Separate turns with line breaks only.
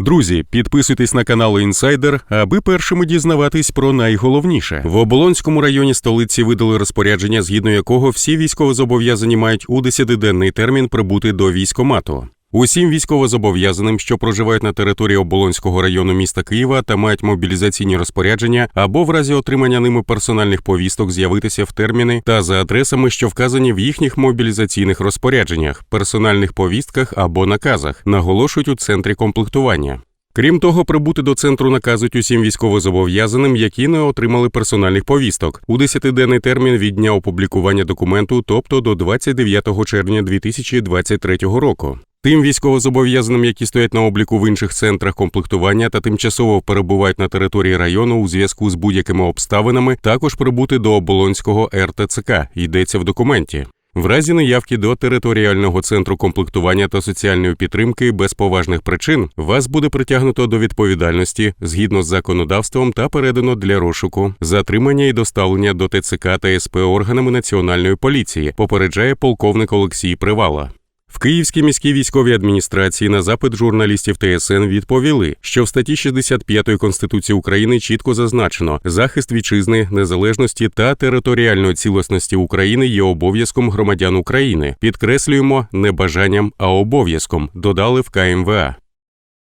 Друзі, підписуйтесь на канал Інсайдер, аби першими дізнаватись про найголовніше. В Оболонському районі столиці видали розпорядження, згідно якого всі військовозобов'язані мають у 10-денний термін прибути до військомату. Усім військовозобов'язаним, що проживають на території Оболонського району міста Києва та мають мобілізаційні розпорядження, або в разі отримання ними персональних повісток з'явитися в терміни та за адресами, що вказані в їхніх мобілізаційних розпорядженнях, персональних повістках або наказах, наголошують у центрі комплектування. Крім того, прибути до центру наказують усім військовозобов'язаним, які не отримали персональних повісток у 10-денний термін від дня опублікування документу, тобто до 29 червня 2023 року. Тим військовозобов'язаним, які стоять на обліку в інших центрах комплектування та тимчасово перебувають на території району у зв'язку з будь-якими обставинами, також прибути до оболонського РТЦК, йдеться в документі. В разі неявки до територіального центру комплектування та соціальної підтримки без поважних причин вас буде притягнуто до відповідальності згідно з законодавством та передано для розшуку, затримання і доставлення до ТЦК та СП органами національної поліції, попереджає полковник Олексій Привала. В Київській міській військовій адміністрації на запит журналістів ТСН відповіли, що в статті 65 Конституції України чітко зазначено, захист вітчизни, незалежності та територіальної цілісності України є обов'язком громадян України. Підкреслюємо не бажанням, а обов'язком, додали в КМВА.